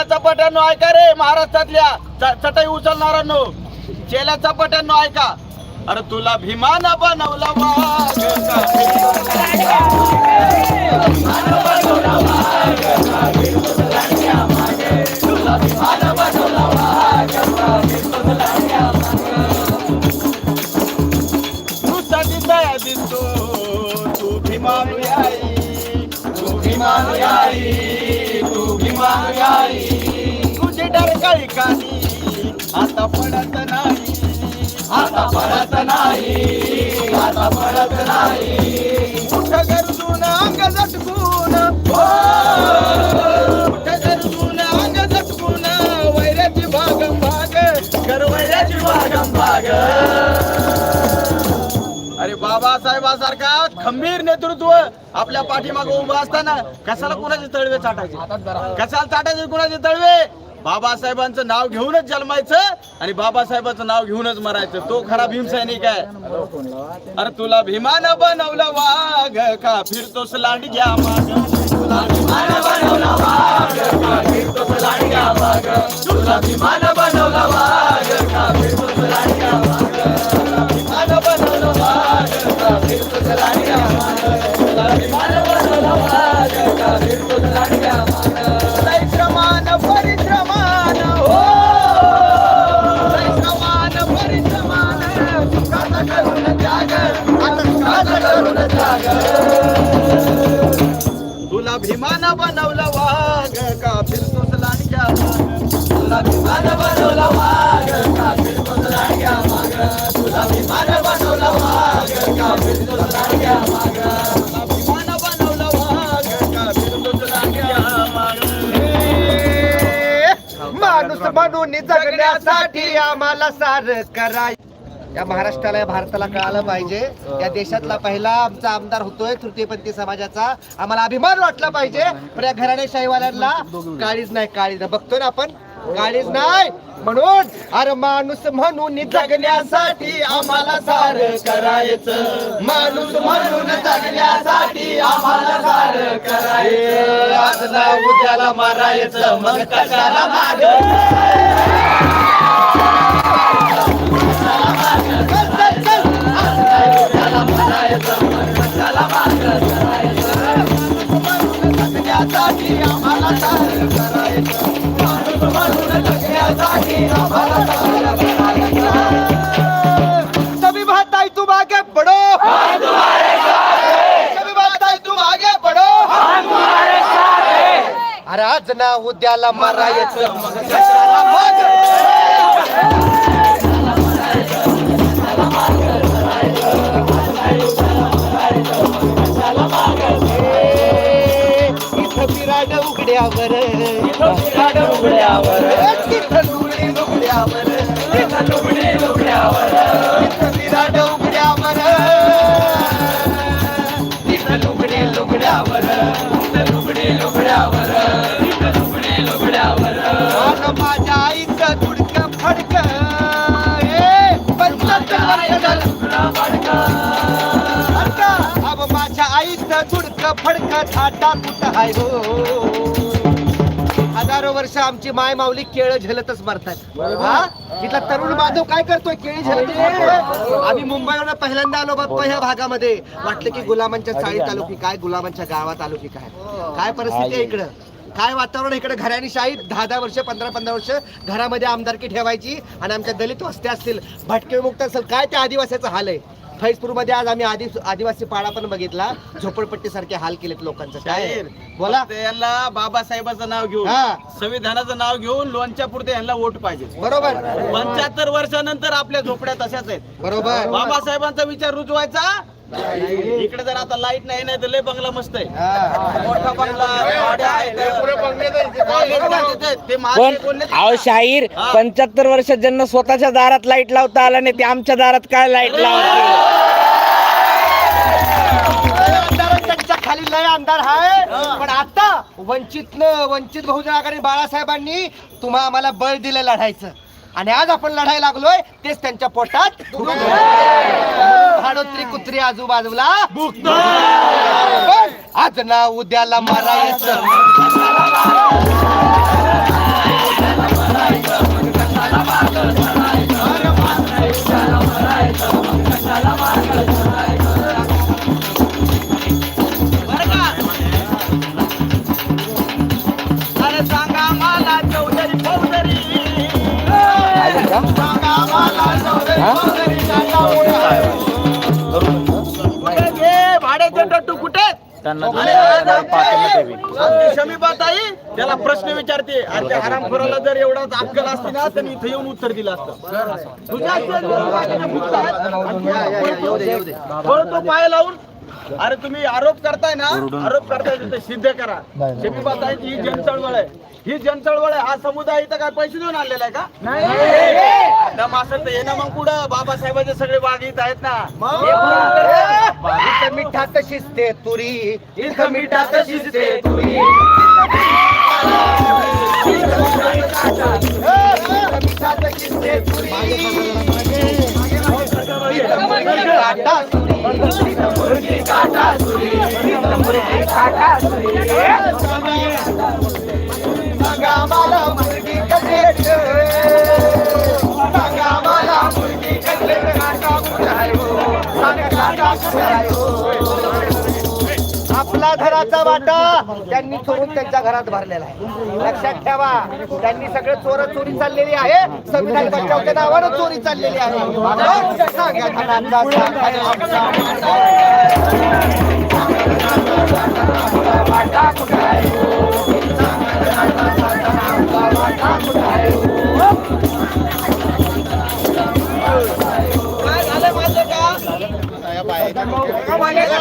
चेल्या चपाट्यांनो ऐका रे महाराष्ट्रातल्या चटई उचलणाऱ्यांनो. चेल्या चपाट्यांनो ऐका. अरे तुला भीमान बनवला नुसता दिसाया दिसतो तू भीमानु आई तू भीमानु आई तू भीमानु आई डरकाळी कानी आता पडत नाही आता पडत नाही आता पडत नाही कुठं गरजून अंग झटकून. कुठं गरजून अंग झटकून वैऱ्याची भागम भाग कर वैऱ्याची भागम भाग अरे बाबासाहेबासारखा खंबीर नेतृत्व आपल्या पाठीमागे उभं असताना कशाला कोणाचे तळवे चाटायचे कशाला चाटायचे कोणाचे तळवे बाबासाहेबांचं नाव घेऊनच जन्मायचं आणि बाबासाहेबांचं नाव घेऊनच मरायचं. तो खरा भीमसैनिक आहे. अरे तुला भीमान बनवलं वाघ का? फिरतोस लांडग्या माग. तुला भीमान बनवलं वाघ का? फिरतोस लांडग्या माग. तुला भीमान भीमान बनवलं वाघ का फिरतोस लांडग्या तुला भीमान बनवलं वाघ का फिरतोस लांडग्या माग. तुला भीमान बनवलं वाघ का लांडग्या माग. तुला भीमान बनवलं वाघ का फिरतोस लांडग्या माणूस म्हणून जगण्यासाठी आम्हाला सार कराय या महाराष्ट्राला या भारताला कळालं पाहिजे. या देशातला पहिला आमचा आमदार होतोय तृतीयपंथी समाजाचा. आम्हाला अभिमान वाटला पाहिजे पण या घराणेशाहीवाल्यांना काळीच नाही काळीच नाही. बघतोय ना आपण? काळीच नाही. म्हणून अरे माणूस म्हणून जगण्यासाठी आम्हाला सार करायचं. माणूस म्हणून जगण्यासाठी आम्हाला सार करायचं. आज उद्याला मारायचं मग कशाला माग? सभी सभी भाताई तुम आगे बढ़ो। सभी भाताई तुम आगे बढ़ो। अरे आज ना उद्याला मरायचं उघड्यावर. बिराड उघड्यावर तिथं लुगड्यावर तिथं लुगड्यावर तिथं उघड्यावर तिथं लुगड्यावर तिथं लुगड्यावर तिथं लुगड्यावर आणि माझ्या आईचं माझ्या आईचं छाटा कुठं हाय हो? वर्ष आमची माय माऊली केळ झेलतच मरतात. हा? तिथला तरुण बांधव काय करतोय? केळी झेलत आम्ही मुंबईवरून पहिल्यांदा आलो बाप्पा ह्या भागामध्ये. वाटलं की गुलामांच्या चाळीत आलो की काय? गुलामांच्या गावात आलो की काय? काय परिस्थिती आहे इकडं? काय वातावरण इकडे? घराणी शाही दहा दहा वर्ष पंधरा पंधरा वर्ष घरामध्ये आमदारकी ठेवायची आणि आमच्या दलित वस्त्या असतील. भटके मुक्त असेल. काय त्या आदिवासीचा हाल आहे? फैजपूरमध्ये आज आम्ही आदि आदिवासी पाडा पण बघितला. झोपडपट्टी सारखे हाल केलेत लोकांचं. काय? बोला. यांना बाबासाहेबाचं नाव घेऊन हा. संविधानाचं नाव घेऊन लोणच्या पुरते यांना वोट पाहिजे. बरोबर. पंच्याहत्तर वर्षानंतर आपल्या झोपड्या तशाच आहेत. बरोबर. बाबासाहेबांचा विचार रुजवायचा इकडे जर आता लाइट नाही नाही तर लय बंगला मस्त आहे. हा. मोठा बंगला गाड्या आहेत. ते पण महात्मे बोलले ते- अहो शाहीर. पंच्याहत्तर वर्षात ज्यांना स्वतःच्या दारात लाइट लावता आला नाही ते आमच्या दारात काय लाइट लावते त्यांच्या खाली लय आमदार आहे. पण आता वंचित वंचित बहुजन आघाडी बाळासाहेबांनी तुम्हा आम्हाला बळ दिलं लढायचं. आणि आज आपण लढायला लागलोय तेच त्यांच्या पोटात. कुत्री आजूबाजूला. आज ना उद्याला मारायचं. सांगा कुठे आमची आमची शमीबाताई त्याला प्रश्न विचारते. आणि त्या हरामखोराला जर एवढा अक्कल असती ना तर इथे येऊन उत्तर दिलं असतं. तुझ्या तो पाय लावून अरे तुम्ही आरोप करताय ना आरोप करताय तिथे सिद्ध करा. शमीबाताईची ही जन चळवळ आहे. ही जन चळवळ आहे. हा समुदाय इथं काय पैसे देऊन आणलेला आहे का? नाही. असेल तर ये ना मग पुढं. बाबासाहेबांचे सगळे वाघ इथं आहेत ना. मिठात शिजते तुरी. इथं मिठात शिजते तुरी. मिठात शिजते तुरी. काटा सुरी आपला घराचा वाटा त्यांनी चोरून त्यांच्या घरात भरलेला आहे. लक्षात ठेवा त्यांनी सगळे चोर चोरी चाललेली आहे. संविधान बचावच्या नावानं चोरी चाललेली आहे.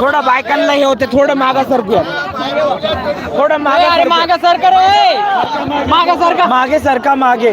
थोडं बायकांना हे होते थोडं मागा सरकूया थोडं मागे मागे सरका रे मागे सरका मागे सरका मागे.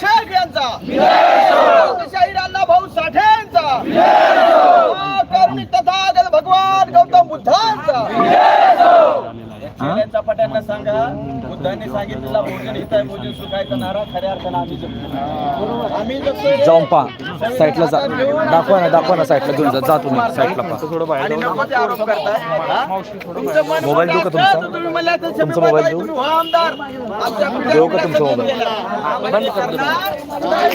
शेख यांचा. शाहीर अण्णा भाऊ साठेंचा. करुणी तथागत भगवान गौतम बुद्धांचा. शेळ्यांचा पट्यांना सांगा. बुद्धांनी सांगितलेला भोजन हित आहे भोजन सुखायचा नारा खऱ्या अर्थानं आम्ही जपतो आम्ही जपतोय रे. जाऊन पहा साईडला जा दाखवा ना दाखवा ना साईडला घेऊन जा जा तुम्ही साईडला पहा आणि नको ते आरोप करताय हा? तुमचं मन मोबाईल देऊ का मोठं तुमचा? तुम्ही तुमचा मोबाईल बाई, देऊ? तुम्ही व्हा आमदार आमच्या देऊ का तुमचा मोबाईल? कुठल्या करणार?